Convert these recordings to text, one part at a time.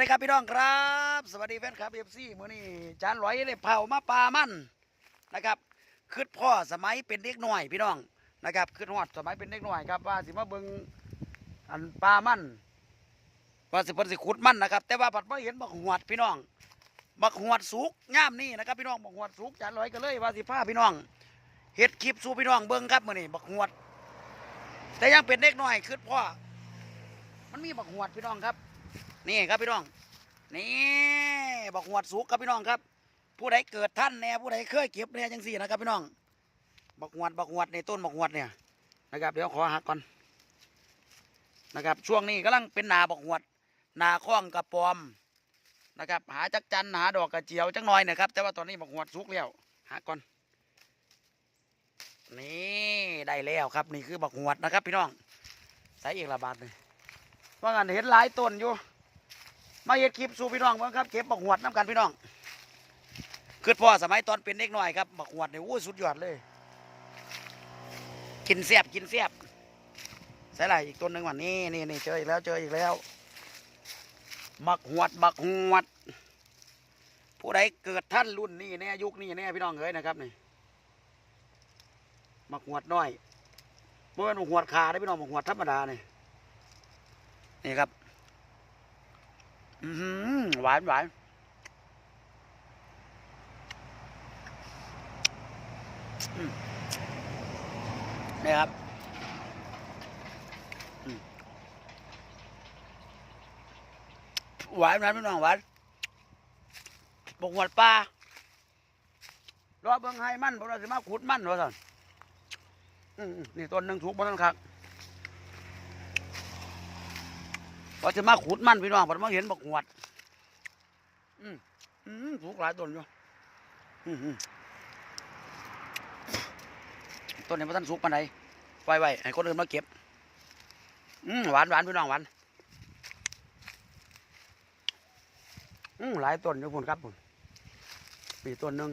ดีครับพี่น้องครับ สวัสดีแฟนคลับเอฟซีมื้อนี้จานร้อยได้เผามาปลามันนะครับคืดพ่อสมัยเป็นเด็กหน้อยพี่น้องนะครับคืดฮอดสมัยเป็นเด็กหน้อยครับว่าสิมาเบิงอันปลามันว่าสิเพิ่นสิขุดมันนะครับ แต่ว่าผัดบ่เห็นบักหวดพี่น้องบักหวดสุกย่ามนี่นะครับพี่น้องบักหวดสุกจานร้อยก็เลยว่าสิพาพี่น้องเฮ็ดคลิปสู่พี่น้องเบิงครับมื้อนี้บักหวด แต่ยังเป็นเด็กหน้อยคืดพ่อมันมีบักหวดพี่น้องครับ นี่ครับพี่น้อง นี่บอกหวดสุกครับพี่น้องครับ ผู้ใดเกิดท่านแน่ผู้ใดเคยเก็บแน่จังสี่นะครับพี่น้องบอกหวดบอกหวดในต้นบอกหวดเนี่ยนะครับเดี๋ยวขอหักก่อนนะครับ ช่วงนี้กำลังเป็นนาบอกหวด นาข้องกระปอมนะครับ หาจักจันหาดอกกระเจียวจักหน่อยนะครับ แต่ว่าตอนนี้บอกหวดสุกแล้วหักก่อนนี่ได้แล้วครับนี่คือบอกหวดนะครับ พี่น้องใส่อีกละบาทเลยว่างันเห็นหลายต้นอยู่ มาเฮ็ดคลิปสู่พี่น้องเบิ่งครับเก็บบักหวดน้ำกันพี่น้องคือพ่อสมัยตอนเป็นเด็กน้อยครับบักหวดเนี่ยโอ้สุดยอดเลย กินแซบกินแซบใส่ไรอีกต้นหนึ่งวันนี้นี่นี่เจออีกแล้วเจออีกแล้วบักหวดบักหวด ผู้ใดเกิดท่านรุ่นนี้แน่ยุคนี้แน่พี่น้องเอ้ยนะครับนี่บักหวดน้อยเมื่อบักหวดขาได้พี่น้องบักหวดธรรมดาเนี่ยนี่ครับ หวานหวานนี่ครับหวานหวานพี่น้องหวานบกหวดปลารอเบิ่งให้มันเพราะเราจะมาขุดมันว่าสั่นอืมนี่ต้นหนึ่งถูกบ่นั่นครับ ว่าจะมาขุดมันพี่น้องเพราะมาเห็นบกหวด อืมอืมถูกหลายต้นอยู่ต้นนี้พระท่านสุกปานใดไว้ไว้ให้คนอื่นมาเก็บ อืมหวานหวานพี่น้องหวานอืมหลายต้นอยู่พุ่นครับพุ่นปีต้นหนึ่ง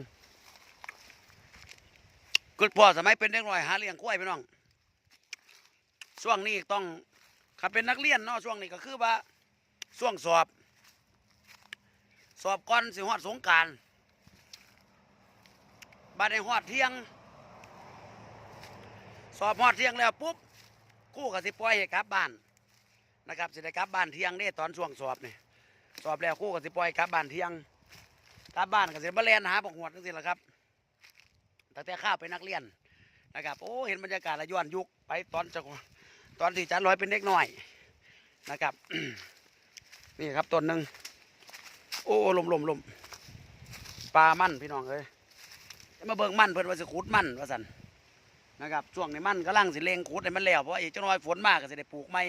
กึดพ่อสมัยเป็นเด็กน้อยหาเลี้ยงกล้วยพี่น้องช่วงนี้ต้อง ขับเป็นนักเรียนเนาะช่วงนี้ก็คือว่าช่วงสอบ สอบก่อนสิฮอดสงการบัดในฮอดเที่ยง สอบฮอดเที่ยงแล้วปุ๊บคู่ก็สิปล่อยให้กลับบ้านนะครับสิได้กลับบ้านเที่ยงเด้ตอนช่วงสอบนี่สอบแล้วคู่ก็สิปล่อยกลับบ้านเที่ยงกลับบ้านก็สิมาเรียนหาบักหวดจังซี่ล่ะครับแตั้งแต่ข้าเป็นนักเรียนนะครับโอ้เห็นบรรยากาศละย้อนยุคไปตอนจะ ตอนที่จันร้อยเป็นเด็กหน้อยนะครับ นี่ครับต้นหนึ่งโอ้ลมลมลมปลามั่นพี่น้องเอ้ยมาเบิ่งมั่นเพิ่นว่าสิขุดมั่นว่าสันนะครับช่วงนี้มั่นกำลังสิเลงขุดให้มันแล้วเพราะว่าอีกจังน้อยฝนมากก็สิได้ปลูกใหม่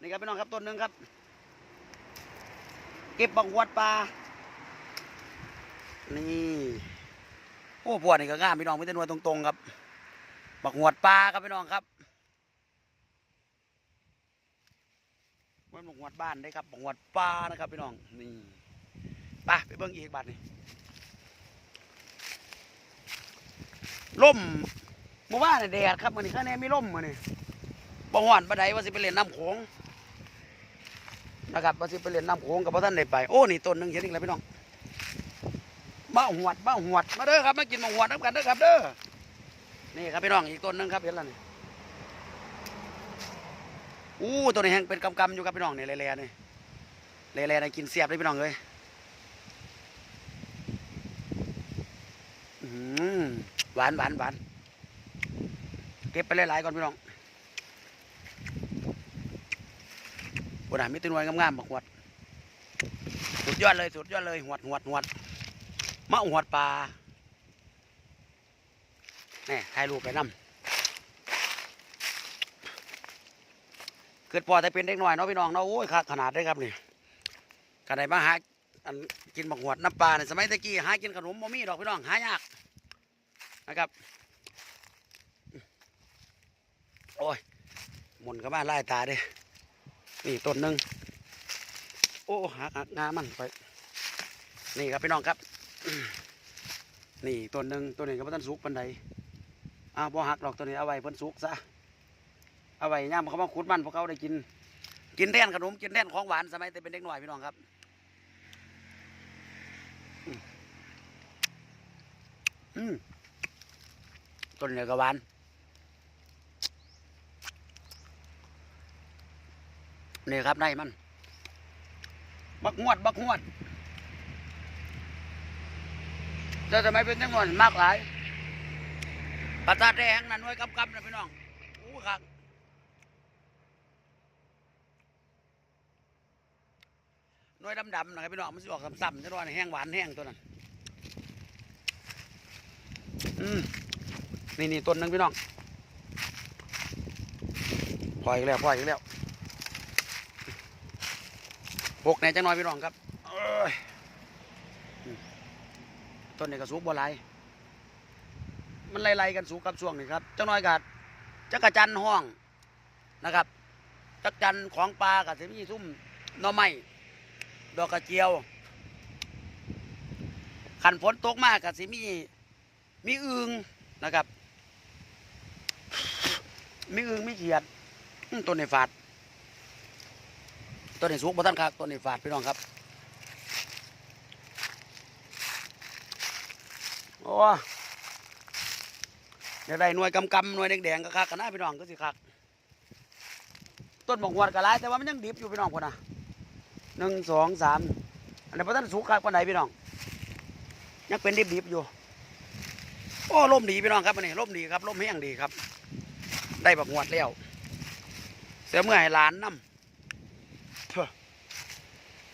นี่ครับพี่น้องครับต้นหนึ่งครับ เก็บบังหวดปลานี่โอ้พวกนี่ก็งามพี่น้องไม่ได้นวลตรงๆครับบักหวดปลาครับพี่น้องครับ มันบกหวดบ้านได้ครับบักหวดปลานะครับพี่น้องนี่ไปไปเบิ่งอีกบัดนี่ล่มเมื่อวานแดดครับมันนี่ข้างในมีล่มมันนี่บ่ฮ้อนบ่ใดว่าสิไปเล่นน้ำโขงนะครับว่าสิไปเล่นน้ำโขงกับพ่ท่านได้ไปโอ้นี่ต้นหนึงเห็นอีกแล้วพี่น้องบ้าหวดบ้าหวดมาเด้อครับมากินบ้าหวดน้ำกันเด้อครับเด้อนี่ครับพี่น้องอีกต้นหนึงครับเห็นแล้วนี่ อู้ตัวนี้แห้งเป็นกำๆอยู่ครับพี่น้องเนี่ยแล่ๆนี่แล่ๆนี่กินเสียบเลยพี่น้องเลยหวานหวานหวานเก็บไปหลายๆก่อนพี่น้องบนหามีตัวน่วยงามๆบักหวดสุดยอดเลยสุดยอดเลยหวดหวดหวดมะหวดปลานี่ถ่ายรูปไปนำ เกิดพอแต่เป็นเด็กหน่อยเนาะพี่น้องเนาะโอ้ยขนาดได้ครับนี่กันไดมาหาอันกินบักหวดน้ำปลาในสมัยตะกี้หากินขนมบ่มีดอกพี่น้องหายากนะครับโอ้ยหมุนก็มาไล่ตาเด้นี่ต้นหนึ่งโอ้หักงามันไปนี่ครับพี่น้องครับ นี่ต้นหนึ่งต้นนี้ก็บ่ทันสุกปันใดอ้าวบ่หักดอกตัวนี้เอาไว้เพิ่นสุกซะ เอาไว้ย่ามเขามาขุดมันพวกเขาได้กิน กินแทนขนมกินแทนของหวานสมัยแต่เป็นเด็กหน่อยพี่น้องครับอืมต้นเนี่ยก็หวานนี่ครับในมัน บักงวด บักงวดแต่ทำไมเป็นจังหวัดมากหลายประสาแดงนั่นไว้กำกำนะพี่น้องอู้ครับ น้อยดำๆนะครับพี่น้องมันสิออกซ้ำๆจะรอนแห้งหวานแห้งตัวนั้นอืมนี่นี่ต้นนึงพี่น้องพออีกแล้วพออีกแล้วหกแหน่จังน้อยพี่น้องครับต้นนี้ก็สูงบ่หลายมันไล่ๆกันสูงกับช่วงนี้ครับเจ้าน้อยกัดจักรจันห้องนะครับจักรจันของปลากับสิมีซุ่มน่อไม้ ดอกกระเจียวขันฝนตกมากกับสิมีมีอึงนะครับ มีอึงมีเขียดต้นในฝาดต้นในสูงบ่ท่านครับต้นในฝาดพี่น้องครับโอ้อยากได้หน่วยกำกำหน่วยแดงๆก็คักกันนะพี่น้องก็สิคักต้นบกหวดก็หลายแต่ว่ามันยังดิบอยู่พี่น้องคนน่ะ หนึ่งสองสามอันนี้พระท่านสุกคักปาไหนพี่น้อง ยังเป็นดิบๆอยู่ โอ้ลมดีพี่น้องครับอันนี้ลมดีครับลมแห้งดีครับ ได้บักหวดแล้ว เสียเมื่อให้หลานน้ำเถอะ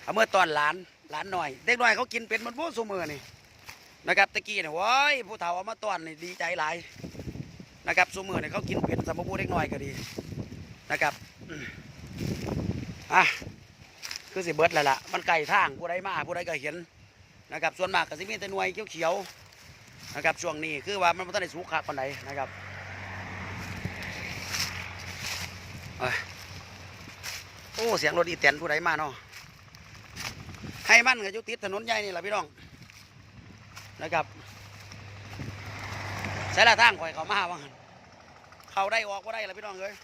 เอาเมื่อตอนหลานหลานหน่อย เด็กหน้อยเขากินเป็นมันพวกสมือนี่นะครับตะกี้เนี่ยว้ยผู้เฒ่าเอามาต้อนนี่ดีใจหลายนะครับซูมือเนี่ยเขากินเผ็ดสมบูรณ์เล็กน้อยก็ดีนะครับอะ คือสิเบิดแล้วล่ะมันไก่ทางผู้ใดมาผู้ใดก็เห็นนะครับ ส่วนมากก็สิมีแต่หน่วยเขียวๆนะครับช่วงนี้คือว่ามันไม่ต้องได้สุกคักปานใดนะครับเอ้ยโอ้เสียงรถอีแตนผู้ใดมาเนาะให้มันก็อยุติถนนใหญ่นี่แหละพี่น้องนะครับใส่ละทางข่อยเขามาว่างเขาได้ออกก็ได้ละพี่น้องเอ้ย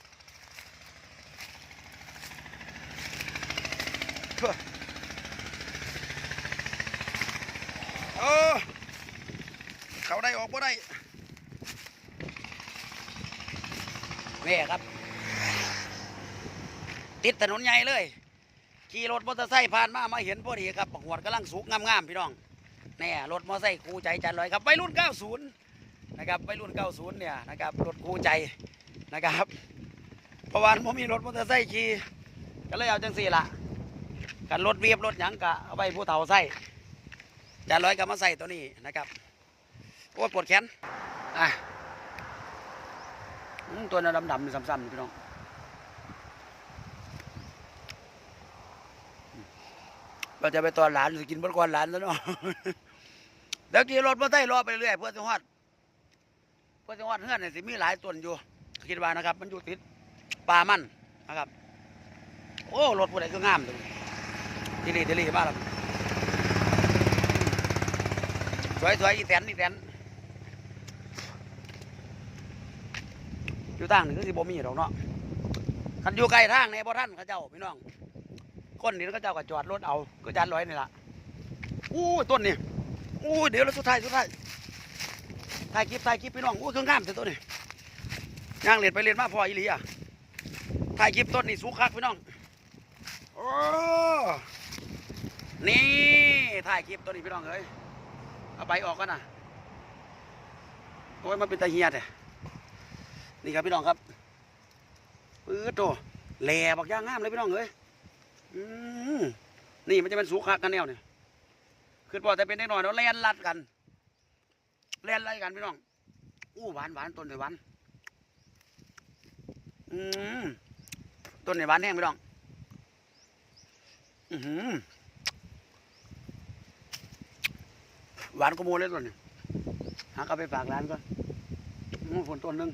ทั่วโอ้เขาได้ออกก็ได้แม่ครับ ติดถนนใหญ่เลย ขี่รถมอเตอร์ไซค์ผ่านมามาเห็นพอดีครับบัวดกำลังสุกงามๆพี่น้องแน่รถมอเตอร์ไซค์คู่ใจจันลอยครับวัยรุ่น 90 นะครับไปรุ่น 90 เนี่ยนะครับรถคู่ใจนะครับเพราะว่าผมมีรถมอเตอร์ไซค์ขี่ก็เลยเอาจังสี่ละ กันรถเวียบรถหยังกะเอาไปผู้เฒ่าใส่จานร้อยก็มาใส่ตัวนี้นะครับโอ้ปวดแขนอะตัวนั้นดำๆซ้ำๆพี่น้องเราจะไปตอนหลานสิกินบนก่อนหลานแล้วเนาะเดี๋ยวขี่รถมอเตอร์ไซค์รอไปเรื่อยเพื่อจะฮอดเพื่อจังหวัดเฮือนเนี่ยสิมีหลายต้นอยู่คิดว่านะครับ มันอยู่ติดป่ามันนะครับ โอ้รถผู้ใดก็งามตรงนี้ ทีรีทีรีมาแล้วสวยสวยอีแตนอีแตนอยู่ต่างนี่ก็สิบ่มีดอกเนาะคันอยู่ไกลทางในบ่ท่านเขาเจ้าพี่น้อง คนนี้เขาเจ้าก็จอดรถเอาก็จานร้อยนี่ล่ะอู้ต้นนี่อู้เดี๋ยวแล้วสุดท้ายสุดท้ายถ่ายคลิปถ่ายคลิปพี่น้องโอ้ยเครื่องงามเสียตัวนี้ย่างเรียนไปเรียนมาพออีหลีอะถ่ายคลิปต้นนี่สุกคักพี่น้องโอ้ นี่ถ่ายคลิปต้นนี้พี่น้องเอ้ยเอาไปออกกันนะโอ้ยมันเป็นตะเฮียดนี่ครับพี่น้องครับปื้ดโตแหล่บักย่างงามเลยพี่น้องเอ้ยอืมนี่มันจะเป็นสุกคักกันแนวเนี่ยคือพอกแต่เป็นได้หน่อยเนาะแล่นลัดกันเล่นอะไรกันพี่น้องอู้หวานหวานต้นในหวานอืมต้นในหวานแห้งพี่น้องอือหือห วานกระโมเลยต้นนี้หากเอาไปฝากร้านก่อนมูฝนต้นนึง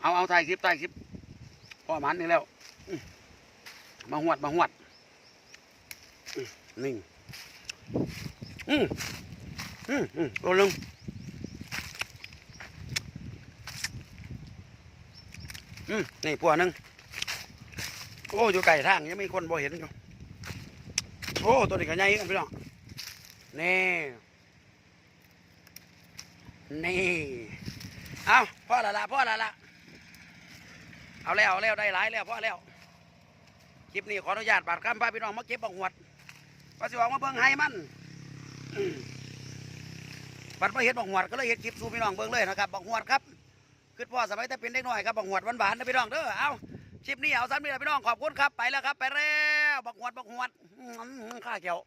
เอาเอาถ่ายคลิปถ่ายคลิปพอหมันนี่แล้ว มาหวดมาหวดนิ่งอืมอืมอืมตัวนึงอืมนี่ปัวนึงโอ้อยู่ไก่ทางยังมีคนบ่เห็นอยู่โอ้ตัวนี้ก็ใหญ่พี่น้อง นี่ นี่ เอาพ่อละละพ่อละละเอาแล้วเอาแล้วได้หลายแล้วพ่อแล้ว คลิปนี้ขออนุญาตบาดคำพาพี่น้องมาเก็บบักหวดว่าสิออกมาเบิ่งให้มันบัดมาเห็นบักหวดก็เลยเห็นคลิปสู่พี่น้องเบิ่งเลยนะครับบักหวดครับคือพ่อสมัยแต่เป็นเด็กน้อยครับบักหวดหวานๆนะพี่น้องเด้อเอาคลิปนี้เอาซ้ำนี่แหละพี่น้องขอบคุณครับไปแล้วครับ ไปแล้วบักหวดบักหวดอื้อหือข้าเกี่ยว